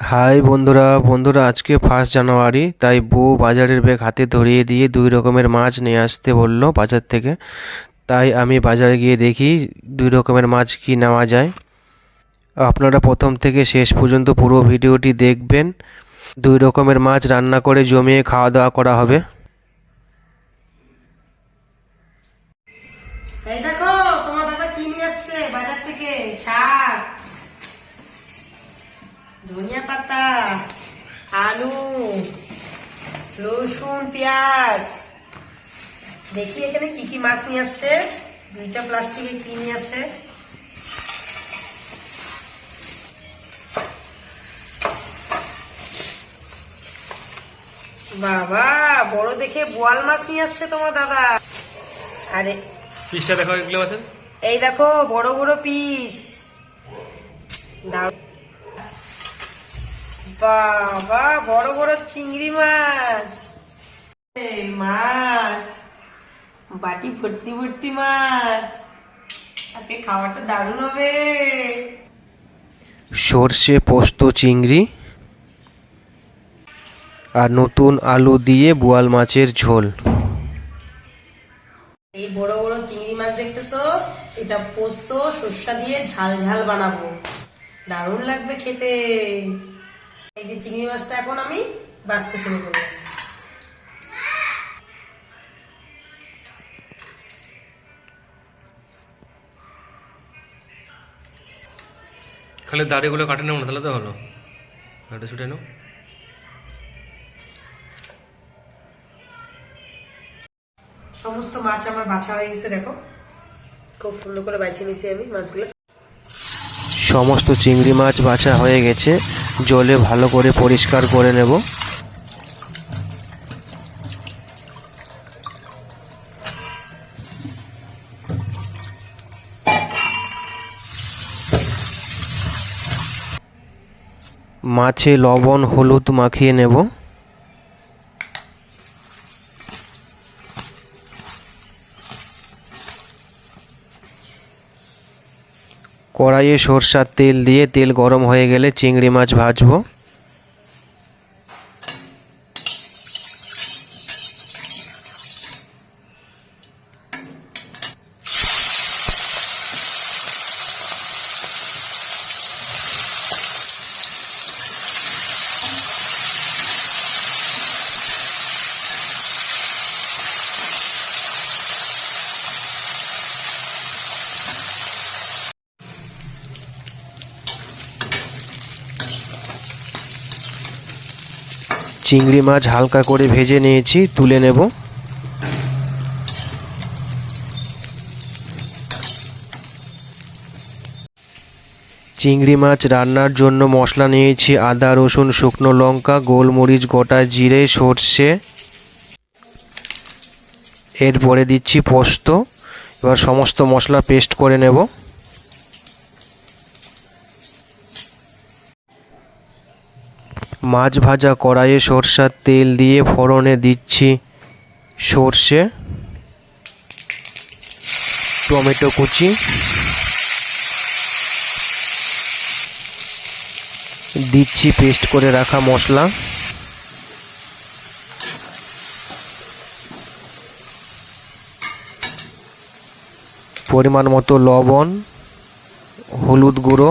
High বন্ধুরা বন্ধুরা, আজকে ফার্স্ট জানুয়ারি, তাই বউ বাজারের ব্যাগ হাতে ধরিয়ে দিয়ে দুই রকমের মাছ নিয়ে আসতে বলল বাজার থেকে। তাই আমি বাজারে গিয়ে দেখি দুই রকমের মাছ কি নেওয়া যায়। আপনারা প্রথম থেকে শেষ পর্যন্ত পুরো ভিডিওটি দেখবেন। দুই রকমের মাছ রান্না করে জমিয়ে খাওয়া দাওয়া করা হবে। এই দেখো, তোমার দাদা কি নিয়ে আসছে বাজার থেকে? শাক। ধনিয়া পাতা আলু রসুন পেঁয়াজ। দেখি এখানে কি কি মাছ নিয়ে আসছে। দুইটা প্লাস্টিকে কি নিয়ে আসছে? বাবা বড় দেখে বোয়াল মাছ নিয়ে আসছে তোমার দাদা। আরে পিসটা দেখো এগুলো এই দেখো বড় বড় পিস। দাও বাবা বড় বড় চিংড়ি মাছ। মাছ বাটি ভর্তি ভর্তি মাছ। আজকে খাওয়াটা দারুণ হবে। সর্ষে পোস্ত চিংড়ি আর নতুন আলু দিয়ে বোয়াল মাছের ঝোল। এই বড় বড় চিংড়ি মাছ দেখতেছো? এটা পোস্ত সর্ষা দিয়ে ঝাল ঝাল বানাবো। দারুণ লাগবে খেতে। চিংড়ি মাছটা এখন আমি বাঁচতে শুরু করব। খালি দাড়িগুলো কাটে নেব না তাহলে তো হলো। হাঁটে ছুটে নাও। সমস্ত মাছ আমার বাছা হয়ে গেছে দেখো। খুব সুন্দর করে বাইছে নিছি আমি মাছগুলো। সমস্ত চিংড়ি মাছ বাছা হয়ে গেছে। জলে ভালো করে পরিষ্কার করে নেব। মাছে লবণ হলুদ মাখিয়ে নেব। কড়াইয়ে সরষার তেল দিয়ে তেল গরম হয়ে গেলে চিংড়ি মাছ ভাজবো। চিংড়ি মাছ হালকা করে ভেজে নিয়েছি, তুলে নেব। চিংড়ি মাছ রান্নার জন্য মশলা নিয়েছি আদা, রসুন, শুকনো লঙ্কা, গোলমরিচ, গোটা জিরে, সর্ষে। এরপরে দিচ্ছি পোস্ত। এবার সমস্ত মশলা পেস্ট করে নেব। মাছ ভাজা কড়াইয়ে সরষার তেল দিয়ে ফোড়নে দিচ্ছি। সর্ষে, টমেটো কুচি, দিচ্ছি পেস্ট করে রাখা মশলা। পরিমাণ মতো লবণ, হলুদ গুঁড়ো।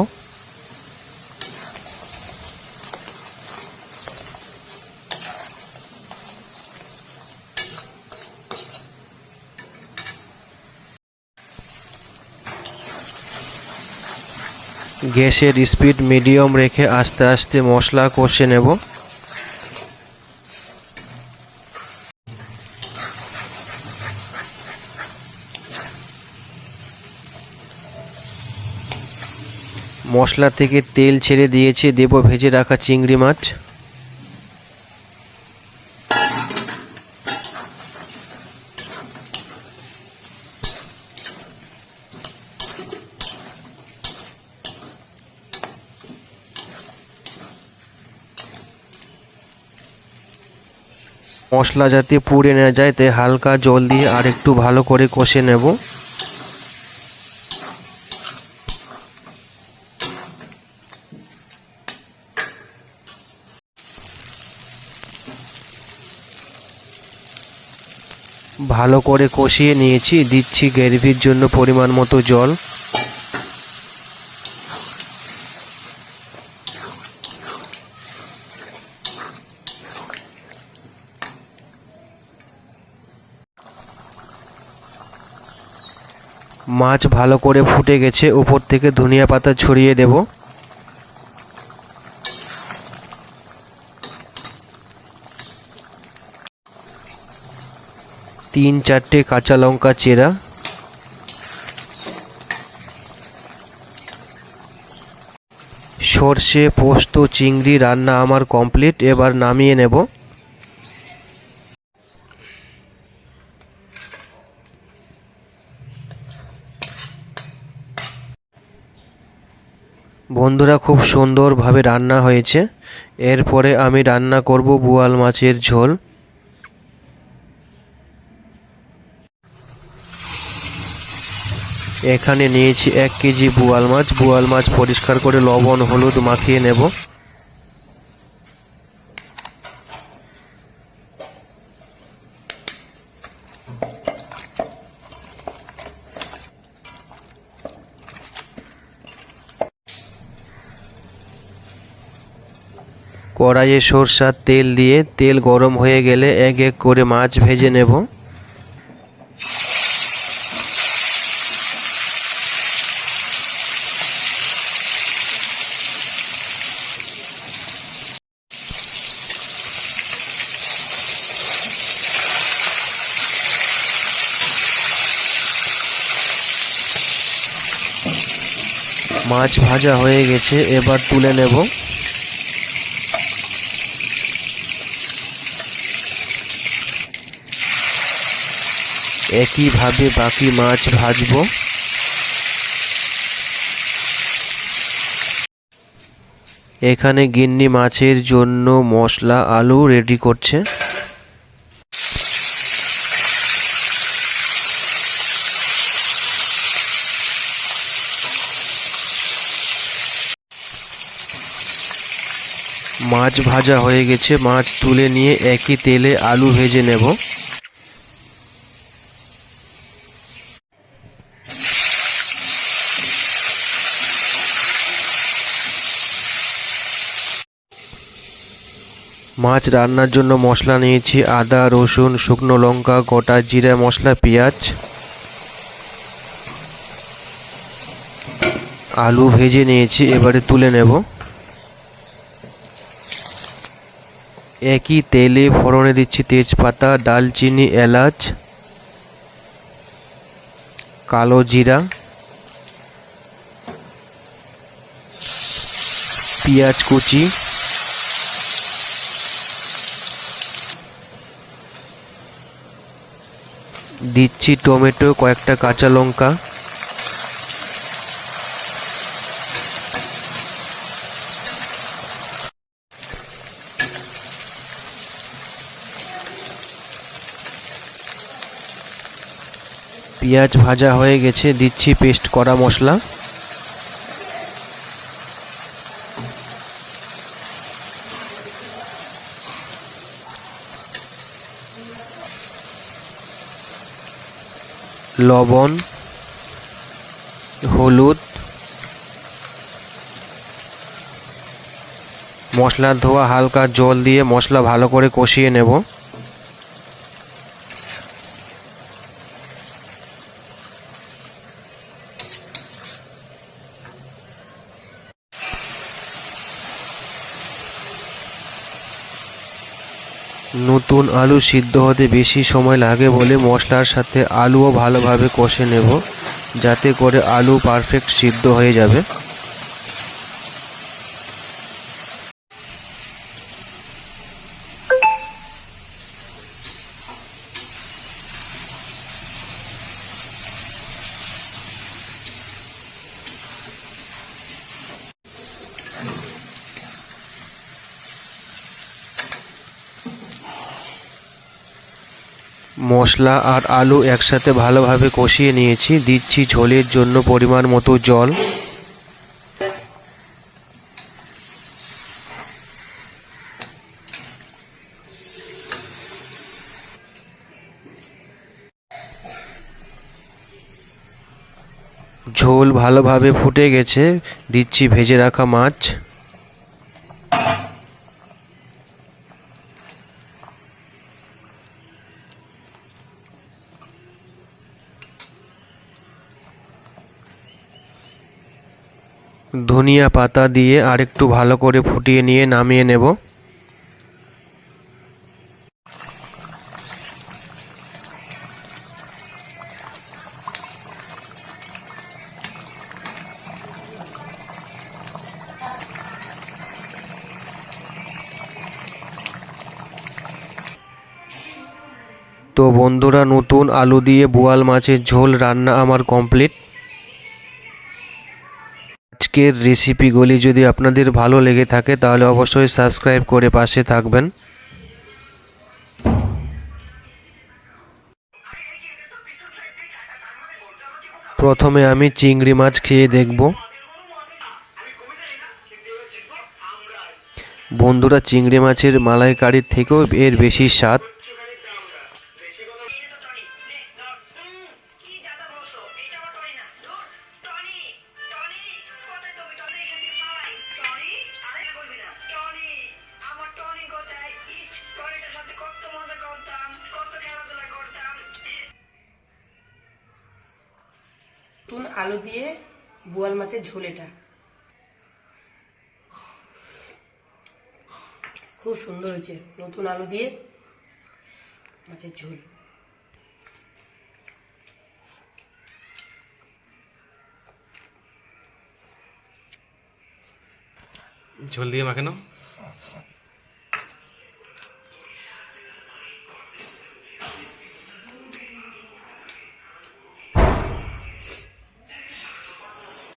গ্যাসের স্পিড মিডিয়াম রেখে আস্তে আস্তে মশলা কষে নেব। মশলা থেকে তেল ছেড়ে দিয়েছে, দেব ভেজে রাখা চিংড়ি মাছ। মশলা যাতে পুড়ে না যায়, তাই হালকা জল দিয়ে আর একটু ভালো করে কষে নেব। ভালো করে কষিয়ে নিয়েছি, দিচ্ছি গ্রেভির জন্য পরিমাণ মতো জল। মাছ ভালো করে ফুটে গেছে, উপর থেকে ধনিয়া পাতা ছড়িয়ে দেব। তিন চারটে কাঁচা লঙ্কা চেরা। সর্ষে, পোস্ত, চিংড়ি রান্না আমার কমপ্লিট, এবার নামিয়ে নেব। বন্ধুরা খুব সুন্দরভাবে রান্না হয়েছে। এরপরে আমি রান্না করব বোয়াল মাছের ঝোল। এখানে নিয়েছি এক কেজি বোয়াল মাছ। বোয়াল মাছ পরিষ্কার করে লবণ, হলুদ মাখিয়ে নেব। কড়াইয়ে সরষার তেল দিয়ে তেল গরম হয়ে গেলে এক এক করে মাছ ভেজে নেব। মাছ ভাজা হয়ে গেছে, এবার তুলে নেব। একইভাবে বাকি মাছ ভাজবো। এখানে গিন্নি মাছের জন্য মশলা, আলু রেডি করছে। মাছ ভাজা হয়ে গেছে, মাছ তুলে নিয়ে একই তেলে আলু ভেজে নেব। মাছ রান্নার জন্য মশলা নিয়েছি, আদা, রসুন, শুকনো লঙ্কা, গোটা জিরা মশলা, পেঁয়াজ। আলু ভেজে নিয়েছি, এবারে তুলে নেব। একই তেলে ফোড়নে দিচ্ছি তেজপাতা, ডালচিনি, এলাচ, কালো জিরা, পেঁয়াজ কুচি। দিচ্ছি টমেটো কয়েকটা কাঁচা লঙ্কা। পেঁয়াজ ভাজা হয়ে গেছে দিচ্ছি পেস্ট করা মশলা। লবণ হলুদ মশলা ধোয়া হালকা জল দিয়ে মশলা ভালো করে কষিয়ে নেব। নতুন আলু সিদ্ধ হতে বেশি সময় লাগে বলে মশলার সাথে আলুও ভালোভাবে কষে নেব, যাতে করে আলু পারফেক্ট সিদ্ধ হয়ে যাবে। মশলা আর আলু একসাথে ভালোভাবে কষিয়ে নিয়েছি। দিচ্ছি ঝোলের জন্য পরিমাণ মতো জল। ঝোল ভালোভাবে ফুটে গেছে। দিচ্ছি ভেজে রাখা মাছ। ধনিয়া পাতা দিয়ে আরেকটু ভালো করে ফুটিয়ে নিয়ে নামিয়ে নেব। তো বন্ধুরা, নতুন আলু দিয়ে বোয়াল মাছের ঝোল রান্না আমার কমপ্লিট আজকের রেসিপিগুলি যদি আপনাদের ভালো লেগে থাকে, তাহলে অবশ্যই সাবস্ক্রাইব করে পাশে থাকবেন। প্রথমে আমি চিংড়ি মাছ খেয়ে দেখব। বন্ধুরা, চিংড়ি মাছের মালাইকারির থেকেও এর বেশি স্বাদ। নতুন আলু দিয়ে বোয়াল মাছের ঝোল এটা খুব সুন্দর হয়েছে নতুন আলু দিয়ে মাছের ঝোল। ঝোল দিয়ে মাখে নাও